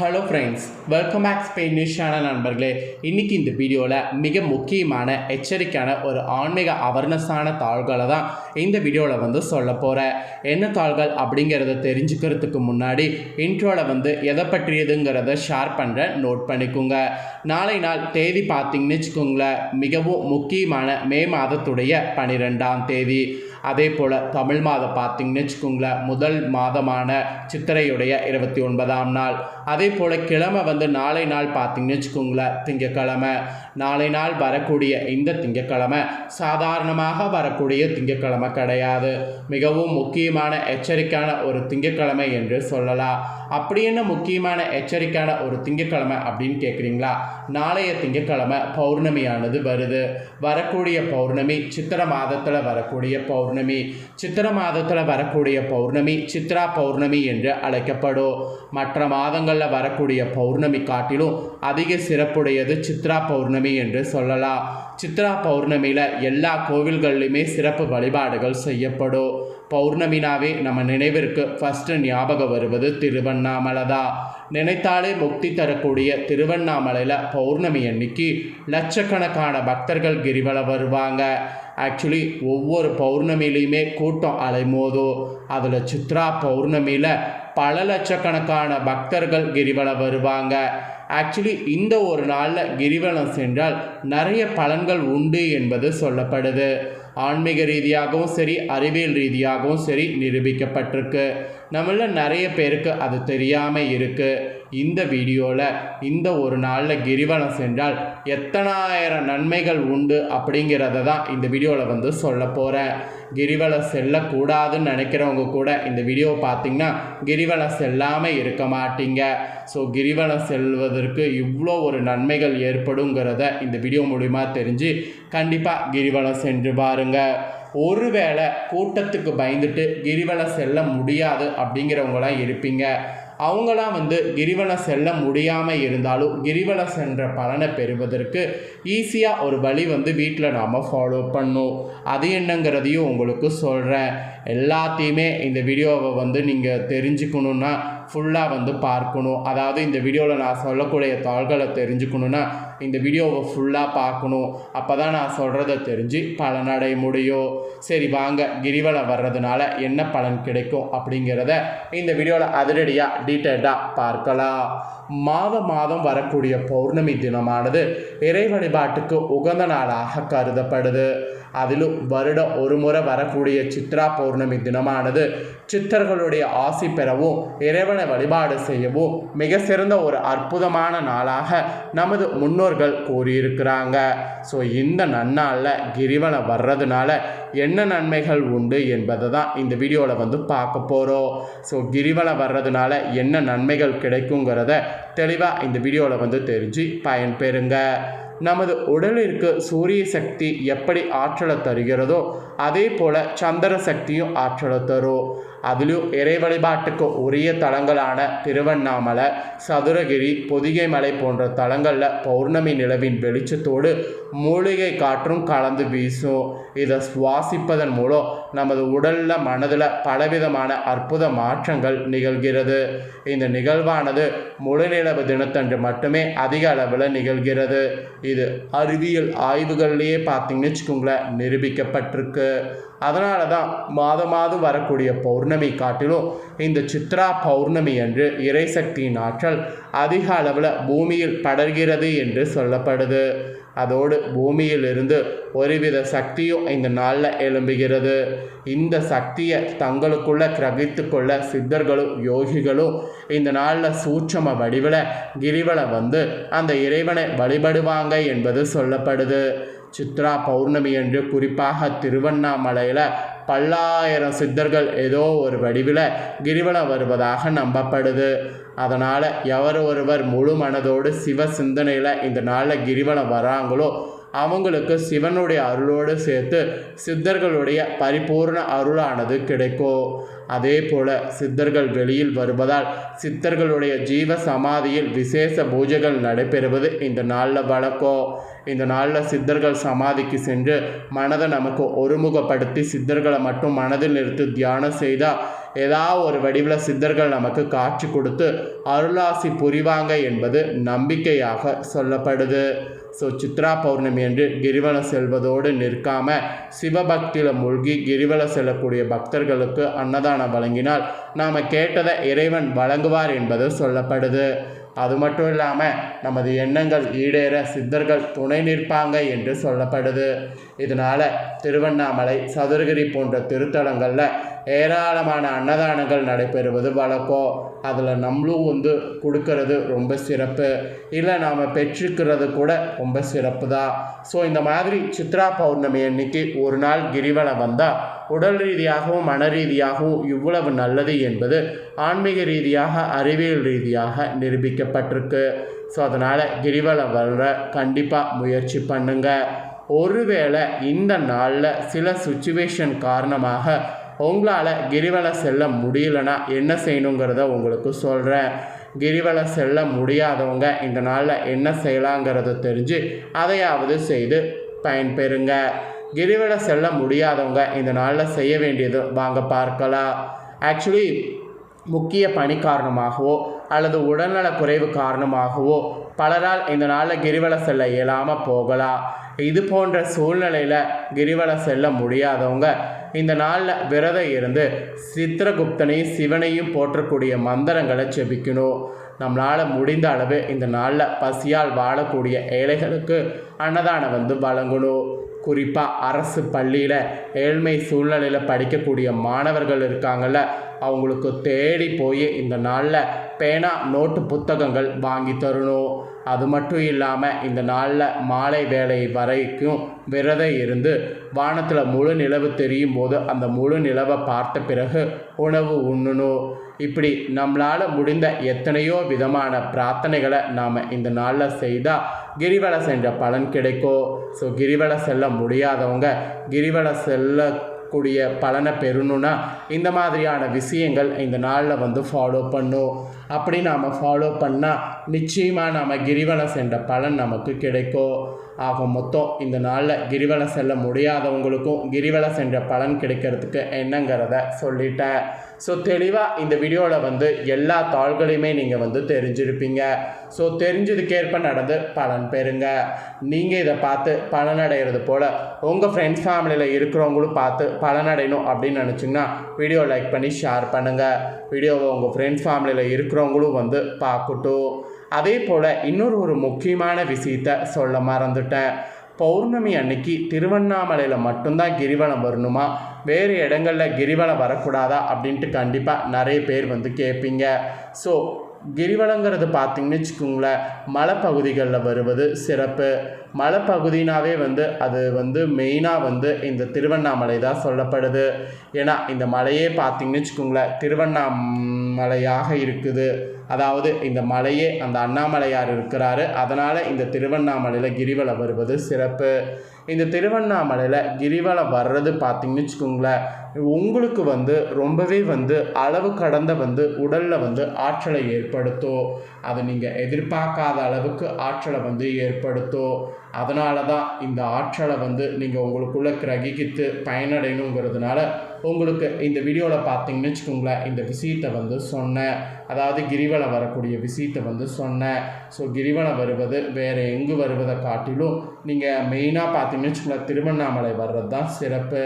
Hello friends welcome back Spain news channel நண்பர்களே. இன்னைக்கு இந்த வீடியோவில் மிக முக்கியமான எச்சரிக்கையான ஒரு ஆன்மீக அவர்னஸான தாள்களை தான் இந்த வீடியோவில் வந்து சொல்ல போகிறேன் என்ன தாள்கள் அப்படிங்கிறத தெரிஞ்சுக்கிறதுக்கு முன்னாடி இன்ட்ரோவில் வந்து எதை பற்றியதுங்கிறத ஷேர் பண்ணுறேன் நோட் பண்ணிக்கோங்க. நாளை நாள் தேதி பார்த்தீங்கன்னு வச்சுக்கோங்களேன் மிகவும் முக்கியமான மே மாதத்துடைய பனிரெண்டாம் தேதி. அதே போல் தமிழ் மாதம் பார்த்தீங்கன்னு வச்சுக்கோங்களேன் முதல் மாதமான சித்திரையுடைய இருபத்தி ஒன்பதாம் நாள். அதே போல் கிழமை வந்து நாளை நாள் பார்த்தீங்கன்னு வச்சுக்கோங்களேன் திங்கக்கிழமை. நாளை நாள் வரக்கூடிய இந்த திங்கக்கிழமை சாதாரணமாக வரக்கூடிய திங்கக்கிழமை கிடையாது. மிகவும் முக்கியமான எச்சரிக்கையான ஒரு திங்கக்கிழமை என்று சொல்லலாம். அப்படி என்ன முக்கியமான எச்சரிக்கையான ஒரு திங்கக்கிழமை அப்படின்னு கேட்குறீங்களா? நாளைய திங்கக்கிழமை பௌர்ணமியானது வருது. வரக்கூடிய பௌர்ணமி சித்திர மாதத்தில் வரக்கூடிய பௌர்ணமி. சித்திர மாதத்தில் வரக்கூடிய பௌர்ணமி சித்ரா பௌர்ணமி என்று அழைக்கப்படும். மற்ற மாதங்களில் வரக்கூடிய பௌர்ணமி காட்டிலும் அதிக சிறப்புடையது சித்ரா பௌர்ணமி என்று சொல்லலாம் சித்ரா பௌர்ணமியில் எல்லா கோவில்கள்லையுமே சிறப்பு வழிபாடுகள் செய்யப்படும். பௌர்ணமினாவே நம்ம நினைவிற்கு ஃபஸ்ட்டு ஞாபகம் வருவது திருவண்ணாமலை தான் நினைத்தாலே முக்தி தரக்கூடிய திருவண்ணாமலையில் பௌர்ணமி அன்னைக்கு லட்சக்கணக்கான பக்தர்கள் கிரிவலம் வருவாங்க. ஆக்சுவலி ஒவ்வொரு பௌர்ணமிலையுமே கூட்டம் அலைமோதும். அதில் சித்ரா பௌர்ணமியில் பல லட்சக்கணக்கான பக்தர்கள் கிரிவலம் வருவாங்க. ஆக்சுவலி இந்த ஒரு நாளில் கிரிவலம் சென்றால் நிறைய பலன்கள் உண்டு என்பது சொல்லப்படுது. ஆன்மீக ரீதியாகவும் சரி அறிவியல் ரீதியாகவும் சரி நிரூபிக்கப்பட்டிருக்கு. நம்மள நிறைய பேருக்கு அது தெரியாமல் இருக்குது இந்த வீடியோவில் இந்த ஒரு நாளில் கிரிவலம் சென்றால் எத்தனாயிரம் நன்மைகள் உண்டு அப்படிங்கிறத தான் இந்த வீடியோவில் வந்து சொல்ல போகிறேன் கிரிவலம் செல்லக்கூடாதுன்னு நினைக்கிறவங்க கூட இந்த வீடியோ பார்த்திங்கன்னா கிரிவலம் செல்லாமல் இருக்க மாட்டீங்க. ஸோ கிரிவலம் செல்வதற்கு இவ்வளோ ஒரு நன்மைகள் ஏற்படுங்கிறத இந்த வீடியோ மூலிமா தெரிஞ்சு கண்டிப்பாக கிரிவலம் சென்று பாருங்கள் ஒருவேளை கூட்டத்துக்கு பயந்துட்டு கிரிவலம் செல்ல முடியாது அப்படிங்கிறவங்களாம் இருப்பீங்க. அவங்களாம் வந்து கிரிவலம் செல்ல முடியாமல் இருந்தாலும் கிரிவலம் சென்ற பலனை பெறுவதற்கு ஈஸியாக ஒரு வழி வந்து வீட்டில் நாம் ஃபாலோ பண்ணும். அது என்னங்கிறதையும் உங்களுக்கு சொல்கிறேன் எல்லாத்தையுமே இந்த வீடியோவை வந்து நீங்கள் தெரிஞ்சுக்கணுன்னா ஃபுல்லாக வந்து பார்க்கணும். அதாவது இந்த வீடியோவில் நான் சொல்லக்கூடிய தாள்களை தெரிஞ்சுக்கணுன்னா இந்த வீடியோவை ஃபுல்லாக பார்க்கணும். அப்போ தான் நான் சொல்கிறத தெரிஞ்சு பலனடைய முடியும். சரி வாங்க கிரிவலம் வர்றதுனால என்ன பலன் கிடைக்கும் அப்படிங்கிறத இந்த வீடியோவில் அதிரடியாக டீட்டெயில்டாக பார்க்கலாம். மாதம் மாதம் வரக்கூடிய பௌர்ணமி தினமானது இறை வழிபாட்டுக்கு உகந்த நாளாக கருதப்படுது. அதிலும் வருடம் ஒரு முறை வரக்கூடிய சித்ரா பௌர்ணமி தினமானது சித்தர்களுடைய ஆசி பெறவும் இறைவனை வழிபாடு செய்யவும் மிக சிறந்த ஒரு அற்புதமான நாளாக நமது முன்னோர்கள் கூறியிருக்கிறாங்க. ஸோ இந்த நன்னாளில் கிரிவலம் வர்றதுனால என்ன நன்மைகள் உண்டு என்பதை தான் இந்த வீடியோவில் வந்து பார்க்க போகிறோம் ஸோ கிரிவலம் வர்றதுனால என்ன நன்மைகள் கிடைக்குங்கிறத தெளிவாக இந்த வீடியோவில் வந்து தெரிஞ்சு பயன்பெறுங்க. நமது உடலிற்கு சூரிய சக்தி எப்படி ஆற்றலை தருகிறதோ அதே போல் சந்திர சக்தியும் ஆற்றலை தரும். அதிலும் இறை வழிபாட்டுக்கு உரிய தலங்களான திருவண்ணாமலை சதுரகிரி பொதிகை மலை போன்ற தலங்களில் பௌர்ணமி நிலவின் வெளிச்சத்தோடு மூலிகை காற்றும் கலந்து வீசும் இதை சுவாசிப்பதன் மூலம் நமது உடலில் மனதில் பலவிதமான அற்புத மாற்றங்கள் நிகழ்கிறது இந்த நிகழ்வானது முழுநிலவு தினத்தன்று மட்டுமே அதிக அளவில் நிகழ்கிறது இது அறிவியல் ஆய்வுகள்லேயே பார்த்தீங்கன்னு வச்சுக்கோங்களேன் நிரூபிக்கப்பட்டிருக்கு அதனால தான் மாதம் மாதம் வரக்கூடிய பௌர்ணமி பௌர்ணமி காட்டிலும் இந்த சித்ரா பௌர்ணமி அன்று இறைசக்தியின் ஆற்றல் அதிக அளவில் பூமியில் படர்கிறது என்று சொல்லப்படுது. அதோடு பூமியிலிருந்து ஒருவித சக்தியும் இந்த நாளில் எழும்புகிறது. இந்த சக்தியை தங்களுக்குள்ள கிரகித்து கொள்ள சித்தர்களும் யோகிகளும் இந்த நாளில் சூட்சம வடிவில் கிரிவல வந்து அந்த இறைவனை வழிபடுவாங்க என்பது சொல்லப்படுது. சித்ரா பௌர்ணமி என்று குறிப்பாக திருவண்ணாமலையில் பல்லாயிரம் சித்தர்கள் ஏதோ ஒரு வடிவில் கிரிவலம் வருவதாக நம்பப்படுது. அதனால் எவர் ஒருவர் முழு மனதோடு சிவ சிந்தனையில் இந்த நாளில் கிரிவலம் வராங்களோ அவங்களுக்கு சிவனுடைய அருளோடு சேர்த்து சித்தர்களுடைய பரிபூர்ண அருளானது கிடைக்கும் அதே போல சித்தர்கள் வெளியில் வருவதால் சித்தர்களுடைய ஜீவ சமாதியில் விசேஷ பூஜைகள் நடைபெறுவது இந்த நாளில் வழக்கம் இந்த நாளில் சித்தர்கள் சமாதிக்கு சென்று மனதை நமக்கு ஒருமுகப்படுத்தி சித்தர்களை மட்டும் மனதில் நிறுத்தி தியானம் செய்தால் ஏதாவது ஒரு வடிவில் சித்தர்கள் நமக்கு காட்சி கொடுத்து அருளாசி புரிவாங்க என்பது நம்பிக்கையாக சொல்லப்படுது. ஸோ சித்ரா பௌர்ணமி என்று கிரிவலம் செல்வதோடு நிற்காம சிவபக்தியில் மூழ்கி கிரிவலம் செல்லக்கூடிய பக்தர்களுக்கு அன்னதானம் வழங்கினால் நாம் கேட்டதை இறைவன் வழங்குவார் என்பது சொல்லப்படுது. அது மட்டும் இல்லாமல் நமது எண்ணங்கள் ஈடேற சித்தர்கள் துணை நிற்பாங்க என்று சொல்லப்படுது. இதனால் திருவண்ணாமலை சதுரகிரி போன்ற திருத்தலங்களில் ஏராளமான அன்னதானங்கள் நடைபெறுவது வழக்கம் அதில் நம்மளும் வந்து கொடுக்கறது ரொம்ப சிறப்பு. இல்லை நாம் பெற்றுக்கிறது கூட ரொம்ப சிறப்பு தான் ஸோ இந்த மாதிரி சித்ரா பௌர்ணமி அன்னைக்கு ஒரு நாள் கிரிவலம் வந்தால் உடல் ரீதியாகவும் மன ரீதியாகவும் இவ்வளவு நல்லது என்பது ஆன்மீக ரீதியாக அறிவியல் ரீதியாக நிரூபிக்கப்பட்டிருக்கு. ஸோ அதனால் கிரிவலம் வர கண்டிப்பாக முயற்சி பண்ணுங்கள் ஒருவேளை இந்த நாளில் சில சுச்சுவேஷன் காரணமாக உங்களால் கிரிவலம் செல்ல முடியலன்னா என்ன செய்யணுங்கிறத உங்களுக்கு சொல்கிறேன் கிரிவலம் செல்ல முடியாதவங்க இந்த நாளில் என்ன செய்யலாங்கிறத தெரிஞ்சு அதையாவது செய்து பயன்பெறுங்க. கிரிவலம் செல்ல முடியாதவங்க இந்த நாளில் செய்ய வேண்டியது வாங்க பார்க்கலாம் ஆக்சுவலி முக்கிய பணி காரணமாகவோ அல்லது உடல்நல குறைவு காரணமாகவோ பலரால் இந்த நாளில் கிரிவல செல்ல இயலாமல் போகலாம் இது போன்ற சூழ்நிலையில் கிரிவலம் செல்ல முடியாதவங்க இந்த நாளில் விரதம் இருந்து சித்திரகுப்தனையும் சிவனையும் போற்றக்கூடிய மந்திரங்களை செபிக்கணும் நம்மளால் முடிந்த அளவு இந்த நாளில் பசியால் வாழக்கூடிய ஏழைகளுக்கு அன்னதானம் வந்து வழங்கணும். குறிப்பாக அரசு பள்ளியில் ஏழ்மை சூழ்நிலையில் படிக்கக்கூடிய மாணவர்கள் இருக்காங்கள்ல அவங்களுக்கு தேடி போய் இந்த நாளில் பேனா நோட்டு புத்தகங்கள் வாங்கி தரணும். அது மட்டும் இல்லாமல் இந்த நாளில் மாலை வேலை வரைக்கும் விரதம் இருந்து வானத்தில் முழு நிலவு தெரியும் போது அந்த முழு நிலவை பார்த்த பிறகு உணவு உண்ணணும். இப்படி நம்மளால் முடிந்த எத்தனையோ விதமான பிரார்த்தனைகளை நாம் இந்த நாளில் செய்தால் கிரிவலை சென்ற பலன் கிடைக்கும். ஸோ கிரிவலை செல்ல முடியாதவங்க கிரிவலம் செல்லக்கூடிய பலனை பெறணும்னா இந்த மாதிரியான விஷயங்கள் இந்த நாளில் வந்து ஃபாலோ பண்ணும். அப்படி நாம் ஃபாலோ பண்ணால் நிச்சயமாக நாம் கிரிவலம் சென்ற பலன் நமக்கு கிடைக்கும். ஆக மொத்தம் இந்த நாளில் கிரிவலம் செல்ல முடியாதவங்களுக்கும் கிரிவலம் சென்ற பலன் கிடைக்கிறதுக்கு என்னங்கிறத சொல்லிட்டேன். ஸோ தெளிவாக இந்த வீடியோவில் வந்து எல்லா தாள்களையுமே நீங்கள் வந்து தெரிஞ்சிருப்பீங்க. ஸோ தெரிஞ்சதுக்கேற்ப நடந்து பலன் பெறுங்க. நீங்கள் இதை பார்த்து பலனடைகிறது போல் உங்கள் ஃப்ரெண்ட்ஸ் ஃபேமிலியில் இருக்கிறவங்களும் பார்த்து பலனடையணும் அப்படின்னு நினச்சிங்கன்னா வீடியோ லைக் பண்ணி ஷேர் பண்ணுங்கள் வீடியோவை உங்கள் ஃப்ரெண்ட்ஸ் ஃபேமிலியில் இருக்கிறவங்களும் வந்து பார்க்கட்டும். அதே போல் இன்னொரு ஒரு முக்கியமான விஷயத்த சொல்ல மறந்துட்டேன். பௌர்ணமி அன்னைக்கு திருவண்ணாமலையில் மட்டும்தான் கிரிவலம் வரணுமா? வேறு இடங்களில் கிரிவலம் வரக்கூடாதா? அப்படின்ட்டு கண்டிப்பாக நிறைய பேர் வந்து கேட்பீங்க. ஸோ கிரிவலங்கிறது பார்த்தீங்கன்னு வச்சுக்கோங்களேன் மலைப்பகுதிகளில் வருவது சிறப்பு. மலைப்பகுதினாவே வந்து அது வந்து மெயினாக வந்து இந்த திருவண்ணாமலை தான் சொல்லப்படுது. ஏன்னா இந்த மலையே பார்த்தீங்கன்னு வச்சுக்கோங்களேன் மலையாக இருக்குது. அதாவது இந்த மலையே அந்த அண்ணாமலையார் இருக்கிறாரு. அதனால் இந்த திருவண்ணாமலையில் கிரிவலம் வருவது சிறப்பு. இந்த திருவண்ணாமலையில் கிரிவலம் வர்றது பார்த்தீங்கன்னு வச்சுக்கோங்களேன் உங்களுக்கு வந்து ரொம்பவே வந்து அளவு கடந்த வந்து உடலில் வந்து ஆற்றலை ஏற்படுத்தும் அதை நீங்கள் எதிர்பார்க்காத அளவுக்கு ஆற்றலை வந்து ஏற்படுத்தும் அதனால தான் இந்த ஆற்றலை வந்து நீங்கள் உங்களுக்குள்ளே கிரகிக்கித்து பயனடையணுங்கிறதுனால உங்களுக்கு இந்த வீடியோவில் பார்த்தீங்கன்னு வச்சுக்கோங்களேன் இந்த விஷயத்தை வந்து சொன்னேன். அதாவது கிரிவலம் வரக்கூடிய விஷயத்தை வந்து சொன்னேன் ஸோ கிரிவலம் வருவது வேறு எங்கு வருவதை காட்டிலும் நீங்கள் மெயினாக பார்த்தீங்கன்னு வச்சுக்கோங்களேன் திருவண்ணாமலை வர்றது தான் சிறப்பு.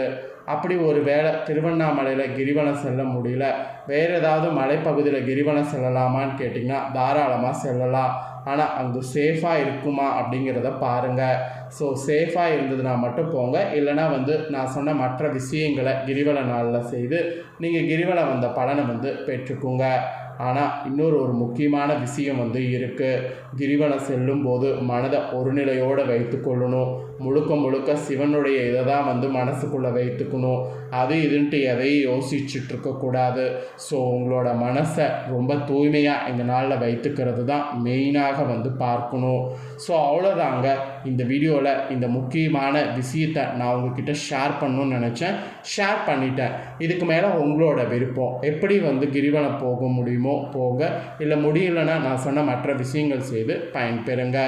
அப்படி ஒரு வேளை திருவண்ணாமலையில் கிரிவலம் செல்ல முடியல. வேறு ஏதாவது மலைப்பகுதியில் கிரிவலம் செல்லலாமான்னு கேட்டிங்கன்னா தாராளமாக செல்லலாம். ஆனால் அங்கே சேஃபாக இருக்குமா அப்படிங்கிறத பாருங்கள் ஸோ சேஃபாக இருந்ததுன்னா மட்டும் போங்க. இல்லைனா வந்து நான் சொன்ன மற்ற விஷயங்களை கிரிவல நாளில் செய்து நீங்கள் கிரிவலம் வந்த பலனை வந்து பெற்றுக்குங்க. ஆனால் இன்னொரு ஒரு முக்கியமான விஷயம் வந்து இருக்குது கிரிவலம் செல்லும் போது மனதை ஒருநிலையோடு வைத்துக்கொள்ளணும். முழுக்க முழுக்க சிவனுடைய இதை தான் வந்து மனசுக்குள்ளே வைத்துக்கணும். அது இதுன்ட்டு எதையும் யோசிச்சுட்டு இருக்கக்கூடாது ஸோ உங்களோட மனசை ரொம்ப தூய்மையாக இந்த நாளில் வைத்துக்கிறது தான் மெயினாக வந்து பார்க்கணும். ஸோ அவ்வளோதாங்க இந்த வீடியோவில் இந்த முக்கியமான விஷயத்தை நான் உங்ககிட்ட ஷேர் பண்ணணும்னு நினச்சேன். ஷேர் பண்ணிட்டேன். இதுக்கு மேலே உங்களோட விருப்பம். எப்படி வந்து கிரிவலம் போக முடியுமோ முடியுமோ போக இல்லை முடியலன்னா நான் சொன்ன மற்ற விஷயங்கள் செய்து பயன்பெறுங்க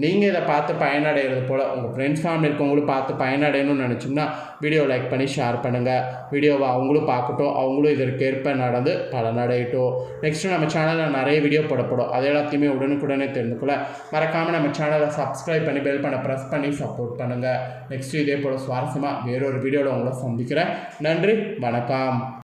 நீங்கள் இதை பார்த்து பயனடைகிறது போல் உங்கள் ஃப்ரெண்ட்ஸ் ஃபேமிலி இருக்கவங்களும் பார்த்து பயனடையணும்னு நினச்சோம்னா வீடியோ லைக் பண்ணி ஷேர் பண்ணுங்கள் வீடியோவை அவங்களும் பார்க்கட்டும் அவங்களும் இதற்கேற்ப நடந்து பலனடையட்டும். நெக்ஸ்ட்டு நம்ம சேனலில் நிறைய வீடியோ போடப்படும். அது எல்லாத்தையுமே உடனுக்குடனே தெரிந்துக்கொள்ள மறக்காமல் நம்ம சேனலை சப்ஸ்கிரைப் பண்ணி பெல் பண்ண ப்ரெஸ் பண்ணி சப்போர்ட் பண்ணுங்கள் நெக்ஸ்ட்டு இதே போல் சுவாரஸ்யமாக வேறொரு வீடியோவில் உங்களை சந்திக்கிறேன். நன்றி வணக்கம்.